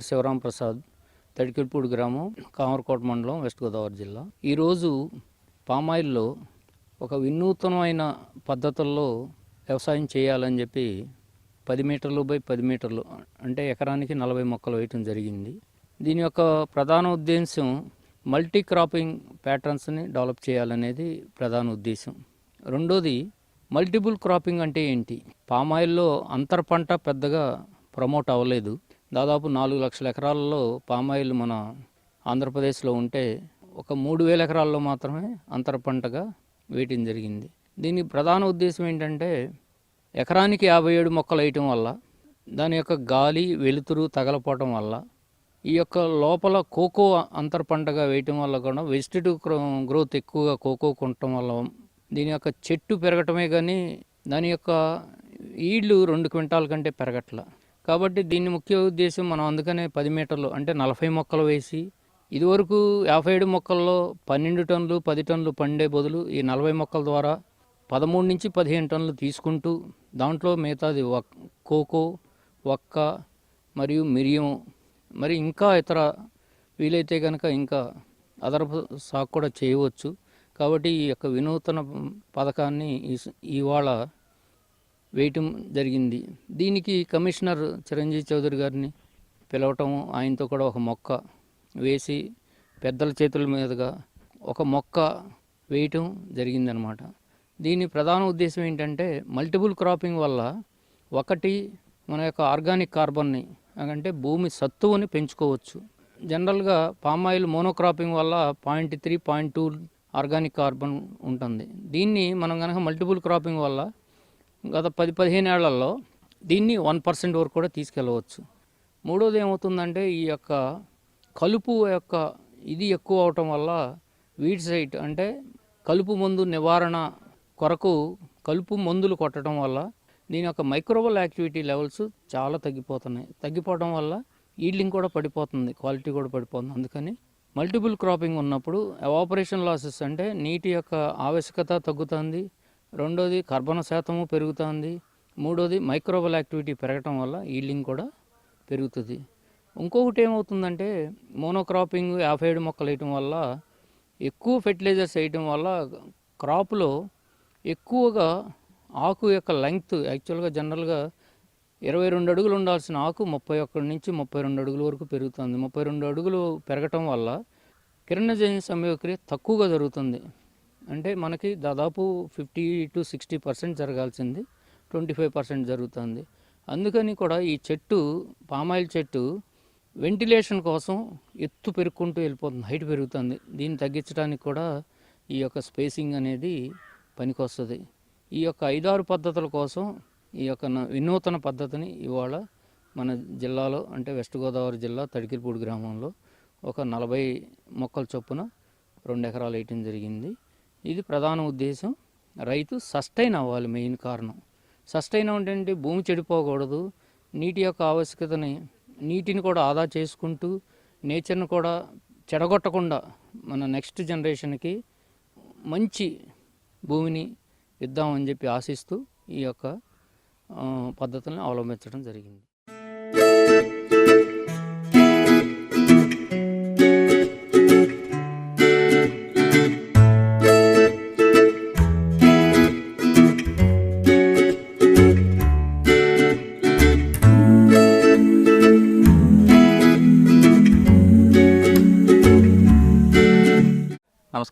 వెంకట శివరాం ప్రసాద్ తడికిల్పూడి గ్రామం కామరకోట మండలం వెస్ట్ గోదావరి జిల్లా. ఈరోజు పామాయిల్లో ఒక వినూతనమైన పద్ధతుల్లో వ్యవసాయం చేయాలని చెప్పి పది మీటర్లు బై పది మీటర్లు అంటే ఎకరానికి నలభై మొక్కలు వేయటం జరిగింది. దీని యొక్క ప్రధాన ఉద్దేశం మల్టీ క్రాపింగ్ ప్యాటర్న్స్ని డెవలప్ చేయాలనేది ప్రధాన ఉద్దేశం రెండోది మల్టిపుల్ క్రాపింగ్ అంటే ఏంటి? పామాయిల్లో అంతర పంట పెద్దగా ప్రమోట్ అవ్వలేదు. దాదాపు నాలుగు లక్షల ఎకరాలలో పామాయిల్ మన ఆంధ్రప్రదేశ్లో ఉంటే ఒక మూడు వేల ఎకరాల్లో మాత్రమే అంతర పంటగా వేయటం జరిగింది. దీని ప్రధాన ఉద్దేశం ఏంటంటే ఎకరానికి యాభై ఏడు మొక్కలు వేయటం వల్ల దాని యొక్క గాలి వెలుతురు తగలపోవటం వల్ల ఈ యొక్క లోపల కోకో అంతర పంటగా వేయటం వల్ల కూడా వెజిటేటివ్ గ్రోత్ ఎక్కువగా కోకో కొనటం వల్ల దీని యొక్క చెట్టు పెరగటమే కానీ దాని యొక్క ఈళ్ళు రెండు క్వింటాల కంటే పెరగట్ల. కాబట్టి దీని ముఖ్య ఉద్దేశం మనం అందుకనే పది మీటర్లు అంటే నలభై మొక్కలు వేసి ఇదివరకు యాభై ఏడు మొక్కల్లో పన్నెండు టన్నులు పది టన్నులు పండే బదులు ఈ నలభై మొక్కల ద్వారా పదమూడు నుంచి పదిహేను టన్నులు తీసుకుంటూ దాంట్లో మిగతాది వక్ కోకో వక్క మరియు మిరియం మరి ఇంకా ఇతర వీలైతే కనుక ఇంకా అదనపు సాగు కూడా చేయవచ్చు. కాబట్టి ఈ యొక్క వినూతన పథకాన్ని ఇవాళ వేయటం జరిగింది. దీనికి కమిషనర్ చిరంజీవి చౌదరి గారిని పిలవటం ఆయనతో కూడా ఒక మొక్క వేసి పెద్దల చేతుల మీదుగా ఒక మొక్క వేయటం జరిగిందనమాట. దీని ప్రధాన ఉద్దేశం ఏంటంటే మల్టిపుల్ క్రాపింగ్ వల్ల ఒకటి మన యొక్క ఆర్గానిక్ కార్బన్ని అంటే భూమి సత్తువుని పెంచుకోవచ్చు. జనరల్గా పామాయిల్ మోనోక్రాపింగ్ వల్ల point three point two organic carbon ఉంటుంది. దీన్ని మనం కనుక మల్టిపుల్ క్రాపింగ్ వల్ల గత పది పదిహేను ఏళ్ళలో దీన్ని వన్ పర్సెంట్ వరకు కూడా తీసుకెళ్ళవచ్చు. మూడోది ఏమవుతుందంటే ఈ యొక్క కలుపు యొక్క ఇది ఎక్కువ అవటం వల్ల వీడ్ సైట్ అంటే కలుపు మందు నివారణ కొరకు కలుపు మందులు కొట్టడం వల్ల దీని యొక్క మైక్రోబల్ యాక్టివిటీ లెవెల్స్ చాలా తగ్గిపోతున్నాయి. తగ్గిపోవడం వల్ల ఈల్డింగ్ కూడా పడిపోతుంది క్వాలిటీ కూడా పడిపోతుంది. అందుకని మల్టిపుల్ క్రాపింగ్ ఉన్నప్పుడు ఎవాపరేషన్ లాసెస్ అంటే నీటి యొక్క ఆవశ్యకత తగ్గుతుంది రెండోది కర్బన శాతము పెరుగుతుంది. మూడోది మైక్రోబల్ యాక్టివిటీ పెరగటం వల్ల ఈల్డింగ్ కూడా పెరుగుతుంది. ఇంకొకటి ఏమవుతుందంటే మోనోక్రాపింగ్ యాభై ఏడు మొక్కలు వేయటం వల్ల ఎక్కువ ఫెర్టిలైజర్స్ వేయటం వల్ల క్రాప్లో ఎక్కువగా ఆకు యొక్క లెంగ్త్ యాక్చువల్గా జనరల్గా ఇరవై రెండు అడుగులు ఉండాల్సిన ఆకు ముప్పై ఒక్కటి నుంచి ముప్పై రెండు అడుగుల వరకు పెరుగుతుంది. ముప్పై రెండు అడుగులు పెరగటం వల్ల కిరణజన్య సమయక్రియ తక్కువగా జరుగుతుంది. అంటే మనకి దాదాపు ఫిఫ్టీ టు సిక్స్టీ పర్సెంట్ జరగాల్సింది ట్వంటీ ఫైవ్ పర్సెంట్ జరుగుతుంది. అందుకని కూడా ఈ చెట్టు పామాయిల్ చెట్టు వెంటిలేషన్ కోసం ఎత్తు పెరుక్కుంటూ వెళ్ళిపోతుంది హైట్ పెరుగుతుంది. దీన్ని తగ్గించడానికి కూడా ఈ యొక్క స్పేసింగ్ అనేది పనికొస్తుంది. ఈ యొక్క ఐదారు పద్ధతుల కోసం ఈ యొక్క న- వినూతన పద్ధతిని ఇవాళ మన జిల్లాలో అంటే వెస్ట్ గోదావరి జిల్లా తడికిరిపూడి గ్రామంలో ఒక నలభై మొక్కల చొప్పున రెండు ఎకరాలు వేయటం జరిగింది. ఇది ప్రధాన ఉద్దేశం. రైతు సస్టైన్ అవ్వాలి మెయిన్ కారణం. సస్టైన్ అంటే భూమి చెడిపోకూడదు. నీటి యొక్క ఆవశ్యకతని నీటిని కూడా ఆదా చేసుకుంటూ నేచర్ని కూడా చెడగొట్టకుండా మన నెక్స్ట్ జనరేషన్కి మంచి భూమిని ఇద్దామని చెప్పి ఆశిస్తూ ఈ యొక్క పద్ధతులను అవలంబించడం జరిగింది.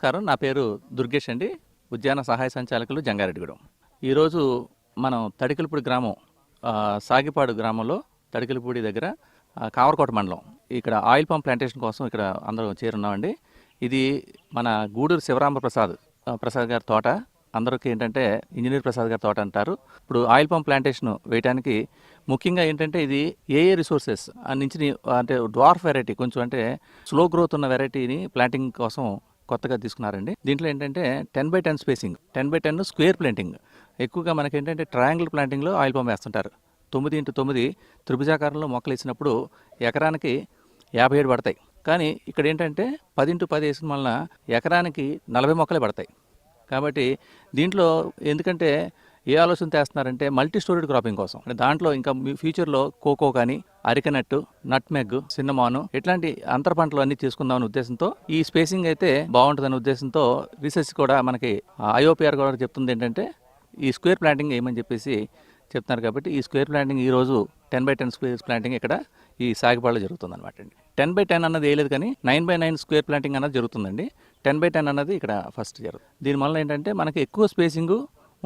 నమస్కారం. నా పేరు దుర్గేష్ అండి. ఉద్యాన సహాయ సంచాలకులు జంగారెడ్డిగూడెం. ఈరోజు మనం తడికలపూడి గ్రామం సాగిపాడు గ్రామంలో తడికలపూడి దగ్గర కావరకోట మండలం. ఇక్కడ ఆయిల్ పంప్ ప్లాంటేషన్ కోసం ఇక్కడ అందరం చేరున్నామండి. ఇది మన గూడూరు శివరామ ప్రసాద్ ప్రసాద్ గారి తోట. అందరికీ ఏంటంటే ఇంజనీర్ ప్రసాద్ గారి తోట అంటారు. ఇప్పుడు ఆయిల్ పంప్ ప్లాంటేషన్ వేయడానికి ముఖ్యంగా ఏంటంటే ఇది ఏ ఏ రిసోర్సెస్ నుంచి అంటే డ్వార్ఫ్ వెరైటీ కొంచెం అంటే స్లో గ్రోత్ ఉన్న వెరైటీని ప్లాంటింగ్ కోసం కొత్తగా తీసుకున్నారండి. దీంట్లో ఏంటంటే ten by ten spacing ten by ten square planting ఎక్కువగా మనకి ఏంటంటే ట్రయాంగిల్ ప్లాంటింగ్లో ఆయిల్ పంప్ వేస్తుంటారు. తొమ్మిది ఇంటూ తొమ్మిది త్రిభుజాకారంలో మొక్కలు వేసినప్పుడు ఎకరానికి యాభై ఏడు పడతాయి. కానీ ఇక్కడ ఏంటంటే పది ఇంటూ పది వేసిన వలన ఎకరానికి నలభై మొక్కలే పడతాయి. కాబట్టి దీంట్లో ఎందుకంటే ఏ ఆలోచన చేస్తున్నారంటే మల్టీ స్టోరీడ్ క్రాపింగ్ కోసం. అంటే దాంట్లో ఇంకా మీ ఫ్యూచర్లో కోకో కానీ అరికనట్టు నట్ మెగ్ సిన్నమాను ఇట్లాంటి అంతర పంటలు అన్ని తీసుకుందామనే ఉద్దేశంతో ఈ స్పేసింగ్ అయితే బాగుంటుందనే ఉద్దేశంతో రీసెర్చ్ కూడా మనకి ఐఓపిఆర్ కూడా చెప్తుంది ఏంటంటే ఈ స్క్వేర్ ప్లాంటింగ్ ఏమని చెప్పేసి చెప్తున్నారు కాబట్టి ఈ స్క్వేర్ ప్లాంటింగ్ ఈ రోజు ten by ten square planting ఇక్కడ ఈ సాగిపాడులో జరుగుతుంది అనమాట అండి. టెన్ బై టెన్ అన్నది వేయలేదు కానీ nine by nine square planting అన్నది జరుగుతుందండి. టెన్ బై టెన్ అన్నది ఇక్కడ ఫస్ట్ జరుగుతుంది దీనివల్ల ఏంటంటే మనకి ఎక్కువ స్పేసింగ్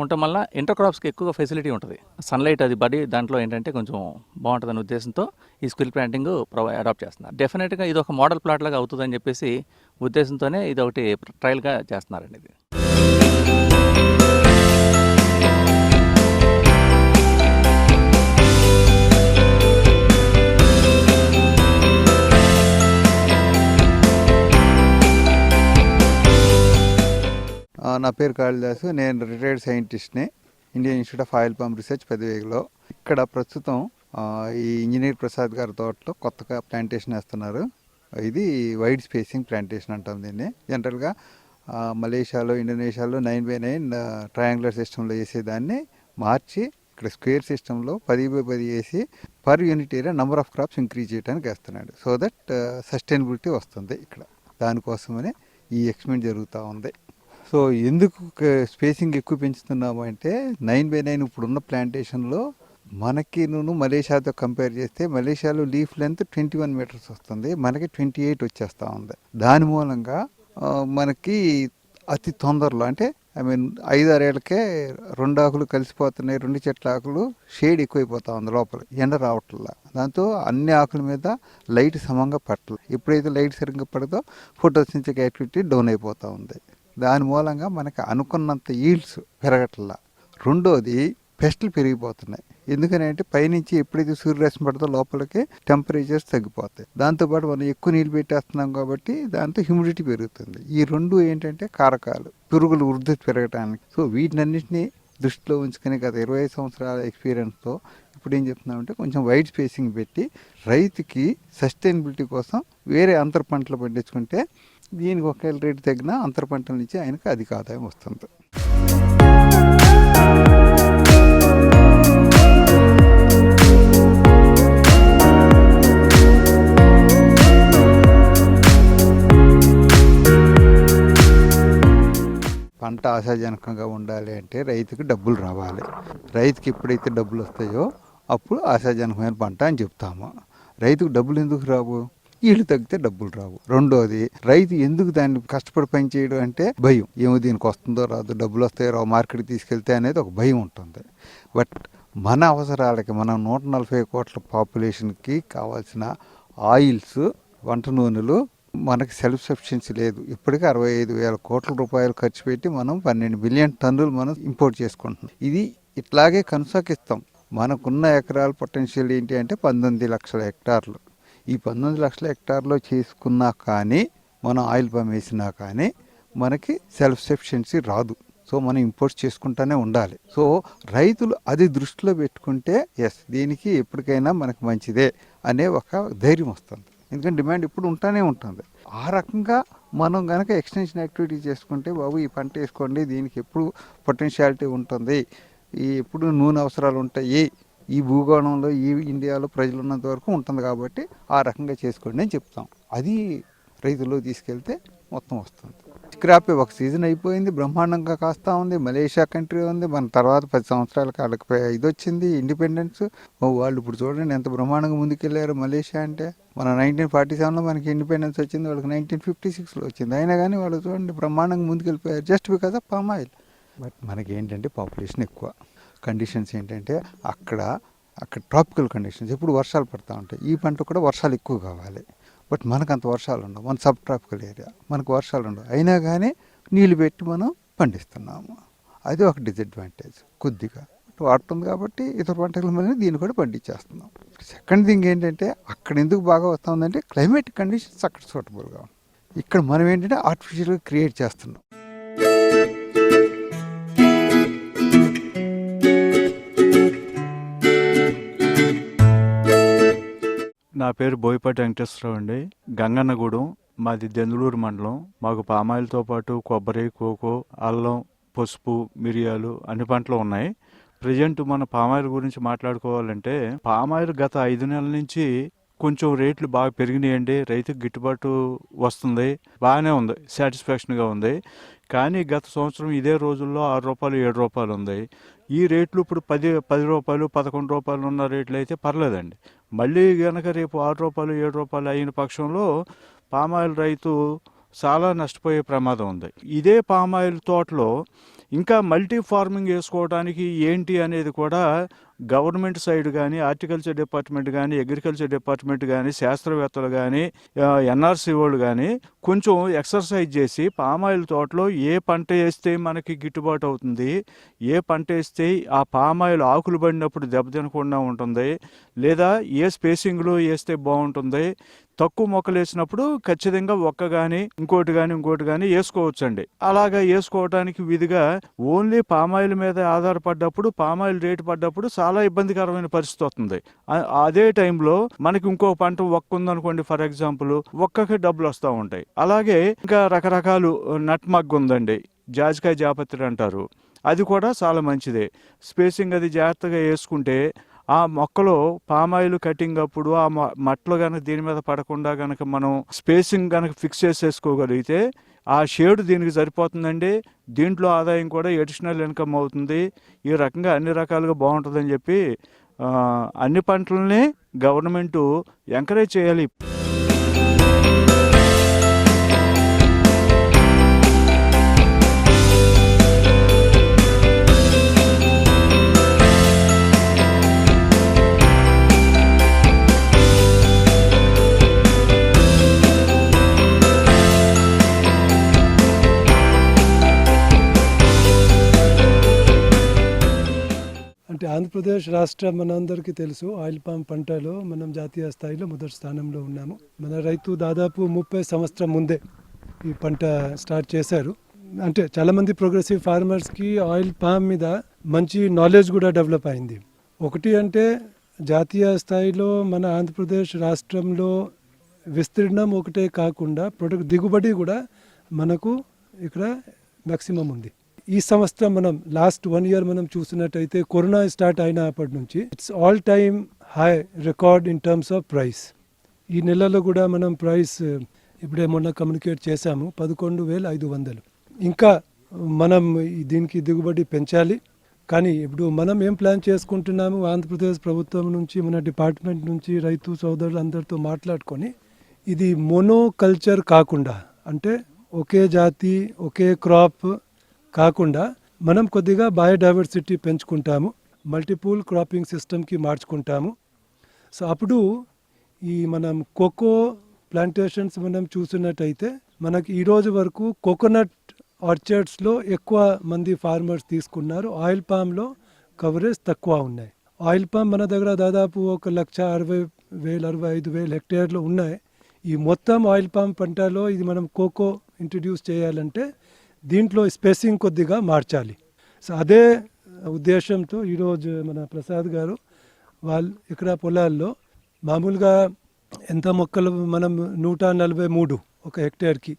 ఉండటం వల్ల ఇంటర్ క్రాప్స్కి ఎక్కువ ఫెసిలిటీ ఉంటుంది. సన్లైట్ అది పడి దాంట్లో ఏంటంటే కొంచెం బాగుంటుందనే ఉద్దేశంతో ఈ స్కిల్ ప్లాంటింగ్ ప్రొవై అడాప్ట్ చేస్తున్నారు. డెఫినెట్గా ఇది ఒక మోడల్ ప్లాట్ లాగా అవుతుందని చెప్పేసి ఉద్దేశంతోనే ఇది ఒకటి ట్రయల్గా చేస్తున్నారండి ఇది. నా పేరు కాళిదాసు. నేను రిటైర్డ్ సైంటిస్ట్ని. ఇండియన్ ఇన్స్టిట్యూట్ ఆఫ్ ఆయిల్ పంప్ రీసెర్చ్ పెదవేగిలో. ఇక్కడ ప్రస్తుతం ఈ ఇంజనీర్ ప్రసాద్ గారి తోటలో కొత్తగా ప్లాంటేషన్ వేస్తున్నారు. ఇది వైడ్ స్పేసింగ్ ప్లాంటేషన్ అంటాం దీన్ని. జనరల్గా మలేషియాలో ఇండోనేషియాలో నైన్ బై నైన్ ట్రయాంగులర్ సిస్టంలో వేసేదాన్ని. మార్చి ఇక్కడ స్క్వేర్ సిస్టంలో పది బై పది వేసి per unit area number of crops increase చేయడానికి వేస్తున్నాడు. సో దట్ సస్టైనబిలిటీ వస్తుంది ఇక్కడ. దానికోసమనే ఈ ఎక్స్పెరిమెంట్ జరుగుతూ ఉంది. సో ఎందుకు స్పేసింగ్ ఎక్కువ పెంచుతున్నాము అంటే నైన్ బై నైన్ ఇప్పుడున్న ప్లాంటేషన్లో మనకి నువ్వు మలేషియాతో కంపేర్ చేస్తే మలేషియాలో leaf length twenty one metres వస్తుంది. మనకి ట్వంటీ ఎయిట్ వచ్చేస్తూ ఉంది. దాని మూలంగా మనకి అతి తొందరలో అంటే ఐ మీన్ ఐదారేళ్ళకే రెండు ఆకులు కలిసిపోతున్నాయి రెండు చెట్ల ఆకులు షేడ్ ఎక్కువైపోతా ఉంది లోపల ఎండ రావట్లా. దాంతో అన్ని ఆకుల మీద లైట్ సమంగా పట్టలేదు ఎప్పుడైతే లైట్ సరిగ్గా పడదో ఫోటోసించక యాక్టివిటీ డౌన్ అయిపోతూ ఉంది. దాని మూలంగా మనకి అనుకున్నంత ఈల్డ్స్ పెరగట్లా. రెండోది పెస్ట్లు పెరిగిపోతున్నాయి. ఎందుకని అంటే పైనుంచి ఎప్పుడైతే సూర్యరశ్మి పడుతుందో లోపలికి టెంపరేచర్స్ తగ్గిపోతాయి. దాంతోపాటు మనం ఎక్కువ నీళ్ళు పెట్టేస్తున్నాం కాబట్టి దాంతో హ్యూమిడిటీ పెరుగుతుంది. ఈ రెండు ఏంటంటే కారకాలు పురుగులు వృద్ధి పెరగడానికి సో వీటినన్నింటినీ దృష్టిలో ఉంచుకుని గత ఇరవై సంవత్సరాల ఎక్స్పీరియన్స్తో ఇప్పుడు ఏం చెప్తున్నామంటే కొంచెం వైడ్ స్పేసింగ్ పెట్టి రైతుకి సస్టైనబిలిటీ కోసం వేరే అంతర పంటలు పండించుకుంటే దీనికి ఒకవేళ రేటు తగ్గినా అంతర పంటల నుంచి ఆయనకు అధిక ఆదాయం వస్తుంది. పంట ఆశాజనకంగా ఉండాలి అంటే రైతుకి డబ్బులు రావాలి. రైతుకి ఎప్పుడైతే డబ్బులు వస్తాయో అప్పుడు ఆశాజనకమైన పంట అని చెప్తాము. రైతుకు డబ్బులు ఎందుకు రావు? ఈళ్ళు తగ్గితే డబ్బులు రావు. రెండోది రైతు ఎందుకు దాన్ని కష్టపడి పని చేయడం అంటే భయం. ఏమో దీనికి వస్తుందో రాదు డబ్బులు వస్తాయో రావు మార్కెట్కి తీసుకెళ్తే అనేది ఒక భయం ఉంటుంది. బట్ మన అవసరాలకి మనం నూట నలభై కోట్ల పాపులేషన్కి కావాల్సిన ఆయిల్స్ వంట నూనెలు మనకి సెల్ఫ్ సఫిషియన్సీ లేదు. ఇప్పటికీ అరవై ఐదు వేల కోట్ల రూపాయలు ఖర్చు పెట్టి మనం పన్నెండు మిలియన్ టన్నులు మనం ఇంపోర్ట్ చేసుకుంటున్నాం. ఇది ఇట్లాగే కొనసాగిస్తాం మనకున్న ఎకరాల పొటెన్షియల్ ఏంటి అంటే పంతొమ్మిది లక్షల హెక్టార్లు. ఈ పంతొమ్మిది లక్షల హెక్టార్లో చేసుకున్నా కానీ మనం ఆయిల్ పంప్ వేసినా కానీ మనకి సెల్ఫ్ సఫిషియన్సీ రాదు. సో మనం ఇంపోర్ట్ చేసుకుంటానే ఉండాలి. సో రైతులు అది దృష్టిలో పెట్టుకుంటే ఎస్ దీనికి ఎప్పటికైనా మనకు మంచిదే అనే ఒక ధైర్యం వస్తుంది. ఎందుకంటే డిమాండ్ ఇప్పుడు ఉంటానే ఉంటుంది. ఆ రకంగా మనం కనుక ఎక్స్టెన్షన్ యాక్టివిటీ చేసుకుంటే బాబు ఈ పంట వేసుకోండి దీనికి ఎప్పుడు పొటెన్షియాలిటీ ఉంటుంది. ఈ ఎప్పుడు నూనె అవసరాలు ఉంటాయి. ఈ భూగోళంలో ఈ ఇండియాలో ప్రజలు ఉన్నంత వరకు ఉంటుంది కాబట్టి ఆ రకంగా చేసుకోండి అని చెప్తాం. అది రైతుల్లో తీసుకెళ్తే మొత్తం వస్తుంది. క్రాప్ ఒక సీజన్ అయిపోయింది బ్రహ్మాండంగా కాస్తా ఉంది మలేషియా కంట్రీ ఉంది మన తర్వాత పది సంవత్సరాలకి వాళ్ళకి ఇది వచ్చింది ఇండిపెండెన్స్. వాళ్ళు ఇప్పుడు చూడండి ఎంత బ్రహ్మాండంగా ముందుకెళ్ళారు మలేషియా అంటే. మన నైన్టీన్ ఫార్టీ సెవెన్లో మనకి ఇండిపెండెన్స్ వచ్చింది వాళ్ళకి నైన్టీన్ ఫిఫ్టీ సిక్స్లో వచ్చింది. అయినా కానీ వాళ్ళు చూడండి బ్రహ్మాండంగా ముందుకెళ్ళిపోయారు just because of palm oil but మనకి ఏంటంటే పాపులేషన్ ఎక్కువ. కండిషన్స్ ఏంటంటే అక్కడ అక్కడ ట్రాపికల్ కండిషన్స్ ఎప్పుడు వర్షాలు పడతా ఉంటాయి. ఈ పంట కూడా వర్షాలు ఎక్కువ కావాలి. బట్ మనకు అంత వర్షాలు ఉండవు. మన సబ్ ట్రాపికల్ ఏరియా మనకు వర్షాలు ఉండవు. అయినా కానీ నీళ్ళు పెట్టి మనం పండిస్తున్నాము. అది ఒక డిసడ్వాంటేజ్ కొద్దిగా. వాడుతుంది కాబట్టి ఇతర పంటల మీద దీన్ని కూడా పండించేస్తున్నాం. సెకండ్ థింగ్ ఏంటంటే అక్కడ ఎందుకు బాగా వస్తుందంటే క్లైమేట్ కండిషన్స్ అక్కడ సూటబుల్గా ఇక్కడ మనం ఏంటంటే ఆర్టిఫిషియల్గా క్రియేట్ చేస్తున్నాం. పేరు బోయపాటి వెంకటేశ్వరరావు అండి. గంగన్నగూడెం మాది దెందులూరు మండలం. మాకు పామాయిల్తో పాటు కొబ్బరి కోకో అల్లం పసుపు మిరియాలు అన్ని పంటలు ఉన్నాయి. ప్రజెంట్ మన పామాయిల్ గురించి మాట్లాడుకోవాలంటే పామాయిల్ గత ఐదు నెలల నుంచి కొంచెం రేట్లు బాగా పెరిగినాయండి. రైతుకు గిట్టుబాటు వస్తుంది. బాగానే ఉంది. సాటిస్ఫాక్షన్గా ఉంది. కానీ గత సంవత్సరం ఇదే రోజుల్లో ఆరు రూపాయలు ఏడు రూపాయలు ఉంది. ఈ రేట్లు ఇప్పుడు పది పది రూపాయలు పదకొండు రూపాయలు ఉన్న రేట్లు అయితే పర్లేదండి. మళ్ళీ గనక రేపు ఆరు రూపాయలు ఏడు రూపాయలు అయిన పక్షంలో పామాయిల్ రైతు చాలా నష్టపోయే ప్రమాదం ఉంది. ఇదే పామాయిల్ తోటలో ఇంకా మల్టీ ఫార్మింగ్ వేసుకోవడానికి ఏంటి అనేది కూడా గవర్నమెంట్ సైడ్ కానీ హార్టికల్చర్ డిపార్ట్మెంట్ కానీ అగ్రికల్చర్ డిపార్ట్మెంట్ కానీ శాస్త్రవేత్తలు కానీ ఎన్ఆర్సీ వాళ్ళు కానీ కొంచెం ఎక్సర్సైజ్ చేసి పామాయిల్ తోటలో ఏ పంట వేస్తే మనకి గిట్టుబాటు అవుతుంది ఏ పంట వేస్తే ఆ పామాయిల్ ఆకులు పడినప్పుడు దెబ్బతినకుండా ఉంటుంది లేదా ఏ స్పేసింగ్లో వేస్తే బాగుంటుంది తక్కువ మొక్కలు వేసినప్పుడు ఖచ్చితంగా ఒక్క కానీ ఇంకోటి కానీ ఇంకోటి కానీ వేసుకోవచ్చండి. అలాగా వేసుకోవడానికి విధిగా ఓన్లీ పామాయిల్ మీద ఆధారపడ్డప్పుడు పామాయిల్ రేటు పడ్డప్పుడు చాలా చాలా ఇబ్బందికరమైన పరిస్థితి వస్తుంది. అదే టైంలో మనకి ఇంకో పంట ఒక్క ఉందనుకోండి ఫర్ ఎగ్జాంపుల్ ఒక్కకి డబ్బులు వస్తూ ఉంటాయి. అలాగే ఇంకా రకరకాలు నట్ మగ్ ఉందండి జాజికాయ జాపత్రి అంటారు. అది కూడా చాలా మంచిదే. స్పేసింగ్ అది జాగ్రత్తగా వేసుకుంటే ఆ మొక్కలో పామాయిల్ కటింగ్ అప్పుడు ఆ మ- కనుక దీని మీద పడకుండా కనుక మనం స్పేసింగ్ కనుక ఫిక్స్ చేసేసుకోగలిగితే ఆ షేడ్ దీనికి సరిపోతుందండి. దీంట్లో ఆదాయం కూడా ఎడిషనల్ ఇన్కమ్ అవుతుంది. ఈ రకంగా అన్ని రకాలుగా బాగుంటుందని చెప్పి అన్ని పంటలని గవర్నమెంటు ఎంకరేజ్ చేయాలి. ఆంధ్రప్రదేశ్ రాష్ట్రం మనందరికీ తెలుసు ఆయిల్ పామ్ పంటలో మనం జాతీయ స్థాయిలో మొదటి స్థానంలో ఉన్నాము. మన రైతు దాదాపు ముప్పై సంవత్సరం ముందే ఈ పంట స్టార్ట్ చేశారు. అంటే చాలామంది ప్రోగ్రెసివ్ ఫార్మర్స్కి ఆయిల్ పామ్ మీద మంచి నాలెడ్జ్ కూడా డెవలప్ అయింది. ఒకటి అంటే జాతీయ స్థాయిలో మన ఆంధ్రప్రదేశ్ రాష్ట్రంలో విస్తీర్ణం ఒకటే కాకుండా ప్రొడక్ట్ దిగుబడి కూడా మనకు ఇక్కడ మ్యాక్సిమం ఉంది. ఈ సంవత్సరం మనం లాస్ట్ వన్ ఇయర్ మనం చూసినట్టయితే కరోనా స్టార్ట్ అయినప్పటి నుంచి it's all time high record in terms of price ఈ నెలలో కూడా మనం ప్రైస్ ఇప్పుడే మొన్న కమ్యూనికేట్ చేశాము పదకొండు వేల ఐదు వందలు. ఇంకా మనం దీనికి దిగుబడి పెంచాలి. కానీ ఇప్పుడు మనం ఏం ప్లాన్ చేసుకుంటున్నాము? ఆంధ్రప్రదేశ్ ప్రభుత్వం నుంచి మన డిపార్ట్మెంట్ నుంచి రైతు సోదరులు అందరితో మాట్లాడుకొని ఇది మోనో కల్చర్ కాకుండా అంటే ఒకే జాతి ఒకే క్రాప్ కాకుండా మనం కొద్దిగా బయోడైవర్సిటీ పెంచుకుంటాము మల్టిపుల్ క్రాపింగ్ సిస్టమ్కి మార్చుకుంటాము. సో అప్పుడు ఈ మనం కోకో ప్లాంటేషన్స్ మనం చూసినట్టయితే మనకి ఈరోజు వరకు కోకోనట్ ఆర్చర్డ్స్లో ఎక్కువ మంది ఫార్మర్స్ తీసుకున్నారు. ఆయిల్ పామ్లో కవరేజ్ తక్కువ ఉన్నాయి. ఆయిల్ పామ్ మన దగ్గర దాదాపు ఒక లక్ష అరవై వేలు అరవై ఐదు వేలు హెక్టేర్లు ఉన్నాయి. ఈ మొత్తం ఆయిల్ పామ్ పంటలో ఇది మనం కోకో ఇంట్రడ్యూస్ చేయాలంటే దీంట్లో స్పేసింగ్ కొద్దిగా మార్చాలి. సో అదే ఉద్దేశంతో ఈరోజు మన ప్రసాద్ గారు వాళ్ళు ఇక్కడ పొలాల్లో మామూలుగా ఎంత మొక్కలు మనం నూట నలభై మూడు ఒక హెక్టేర్కి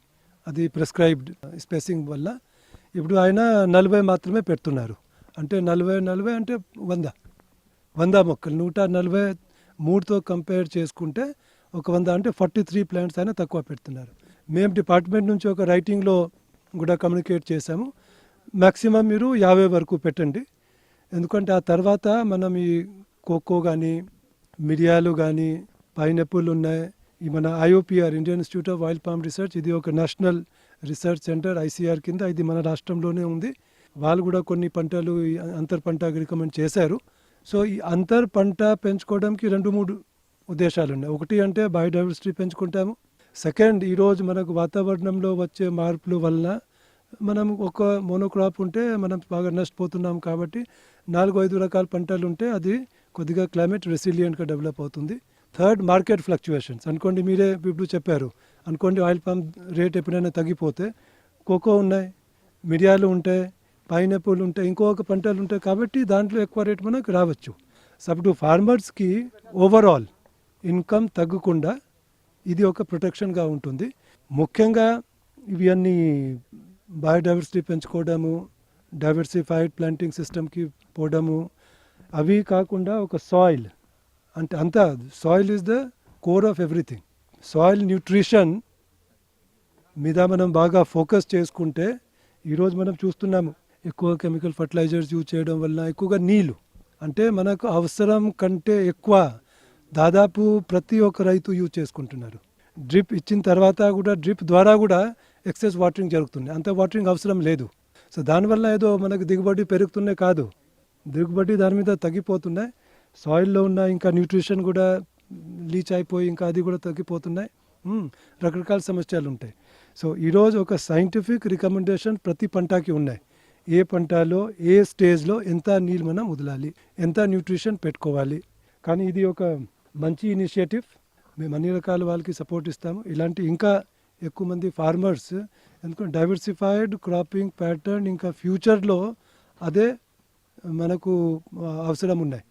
అది ప్రిస్క్రైబ్డ్ స్పేసింగ్ వల్ల ఇప్పుడు ఆయన నలభై మాత్రమే పెడుతున్నారు. అంటే నలభై నలభై అంటే వంద. వంద మొక్కలు. నూట నలభై మూడుతో కంపేర్ చేసుకుంటే ఒక వంద అంటే ఫార్టీ త్రీ ప్లాంట్స్ అయినా తక్కువ పెడుతున్నారు. మేము డిపార్ట్మెంట్ నుంచి ఒక రైటింగ్లో కూడా కమ్యూనికేట్ చేశాము. మ్యాక్సిమం మీరు యాభై వరకు పెట్టండి. ఎందుకంటే ఆ తర్వాత మనం ఈ కోకో కానీ మిరియాలు కానీ పైనాపిల్ ఉన్నాయి. ఈ మన IOPR Indian Institute of oil palm research ఇది ఒక నేషనల్ రీసెర్చ్ సెంటర్ ఐసీఆర్ కింద. ఇది మన రాష్ట్రంలోనే ఉంది. వాళ్ళు కూడా కొన్ని పంటలు అంతర్ పంట రికమెండ్ చేశారు. సో ఈ అంతర్ పంట పెంచుకోవడానికి రెండు మూడు ఉద్దేశాలు ఉన్నాయి. ఒకటి అంటే బయోడైవర్సిటీ పెంచుకుంటాము. సెకండ్ ఈరోజు మనకు వాతావరణంలో వచ్చే మార్పుల వలన మనం ఒక మోనోక్రాప్ ఉంటే మనం బాగా నష్టపోతున్నాం కాబట్టి నాలుగు ఐదు రకాల పంటలు ఉంటే అది కొద్దిగా క్లైమేట్ రెసిలియంట్గా డెవలప్ అవుతుంది. థర్డ్ మార్కెట్ ఫ్లక్చువేషన్స్ అనుకోండి మీరే ఇప్పుడు చెప్పారు. అనుకోండి ఆయిల్ పామ్ రేట్ ఎప్పుడైనా తగ్గిపోతే కోకో ఉన్నాయి మిరియాలు ఉంటాయి పైనాపిల్ ఉంటాయి ఇంకొక పంటలు ఉంటాయి కాబట్టి దాంట్లో ఎక్కువ రేట్ మనకు రావచ్చు. సో ఫార్మర్స్కి ఓవరాల్ ఇన్కమ్ తగ్గకుండా ఇది ఒక ప్రొటెక్షన్గా ఉంటుంది. ముఖ్యంగా ఇవి బయోడైవర్సిటీ పెంచుకోవడము డైవర్సిఫైడ్ ప్లాంటింగ్ సిస్టమ్కి పోవడము అవి కాకుండా ఒక సాయిల్ అంటే అంతా soil is the core of everything soil nutrition మీద మనం బాగా ఫోకస్ చేసుకుంటే ఈరోజు మనం చూస్తున్నాము ఎక్కువ కెమికల్ ఫర్టిలైజర్స్ యూజ్ చేయడం వల్ల ఎక్కువగా నీళ్ళు. అంటే మనకు అవసరం కంటే ఎక్కువ దాదాపు ప్రతి ఒక్క రైతు యూజ్ చేసుకుంటున్నారు. డ్రిప్ ఇచ్చిన తర్వాత కూడా డ్రిప్ ద్వారా కూడా ఎక్సెస్ వాటరింగ్ జరుగుతుంది. అంత వాటరింగ్ అవసరం లేదు. సో దానివల్ల ఏదో మనకు దిగుబడి పెరుగుతున్నాయి కాదు. దిగుబడి దాని మీద తగ్గిపోతున్నాయి. సాయిల్లో ఉన్న ఇంకా న్యూట్రిషన్ కూడా లీచ్ అయిపోయి ఇంకా అది కూడా తగ్గిపోతున్నాయి. రకరకాల సమస్యలు ఉంటాయి. సో ఈరోజు ఒక సైంటిఫిక్ రికమెండేషన్ ప్రతి పంటకి ఉన్నాయి. ఏ పంటలో ఏ స్టేజ్లో ఎంత నీళ్ళు మనం వదలాలి? ఎంత న్యూట్రిషన్ పెట్టుకోవాలి? కానీ ఇది ఒక మంచి ఇనిషియేటివ్. మేము అన్ని రకాల వాళ్ళకి సపోర్ట్ ఇస్తాము. ఇలాంటి ఇంకా ఎక్కువ మంది ఫార్మర్స్ ఎందుకంటే డైవర్సిఫైడ్ క్రాపింగ్ ప్యాటర్న్ ఇంకా ఫ్యూచర్లో అదే మనకు అవసరం ఉన్నాయి.